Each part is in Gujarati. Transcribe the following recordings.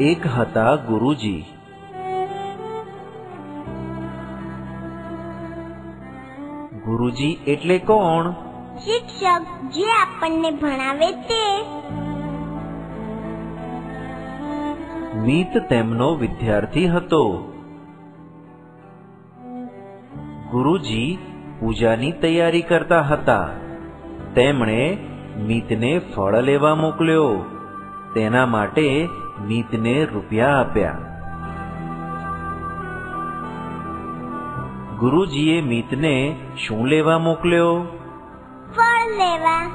એક હતા ગુરુજી. ગુરુજી એટલે કોણ? શિક્ષક જે આપણને ભણાવે તે. મીત તેમનો વિદ્યાર્થી હતો. ગુરુજી પૂજાની તૈયારી કરતા હતા. તેમણે મીતને ફળ લેવા મોકલ્યો. તેના માટે મીતને રૂપિયા આપ્યા. ગુરુજીએ મીતને શું લેવા મોકલ્યો? ફળ લેવા.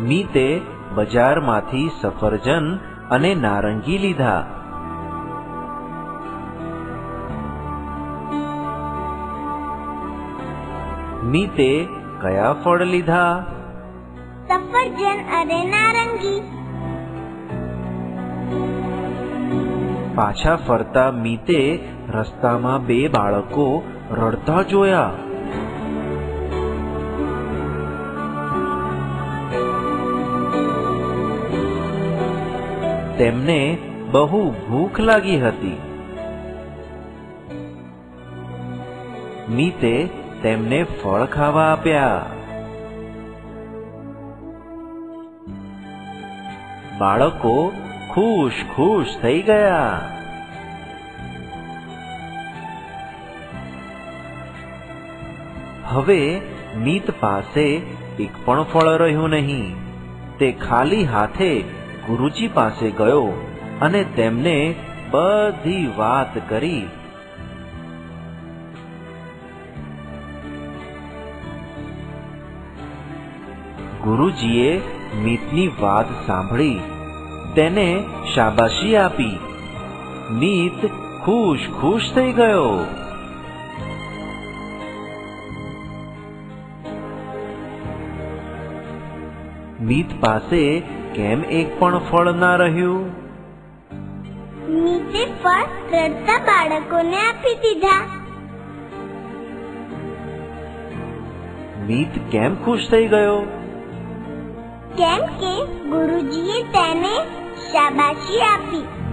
મીતે બજારમાંથી સફરજન અને નારંગી લીધા. મીતે કયા ફળ લીધા? સફરજન અને નારંગી. પાછા ફરતા મીતે રસ્તામાં બે બાળકો રડતા જોયા. તેમને બહુ ભૂખ લાગી હતી. મીતે તેમને ફળ ખાવા આપ્યા. બાળકો ખુશ ખુશ થઈ ગયા. હવે મીત પાસે એક પણ ફળ રહ્યું નહીં. તે ખાલી હાથે ગુરુજી પાસે ગયો અને તેમને બધી વાત કરી. ગુરુજીએ મીતની વાત સાંભળી તેને શાબાશી આપી. મીત ખુશ ખુશ થઈ ગયો. મીત પાસે કેમ એક પણ ફળ ના રહ્યું? મીતે ફળ રડતા બાળકોને આપી દીધા. મીત કેમ ખુશ થઈ ગયો? કેમ કે ગુરુજીએ તેને શાબાશી આપી.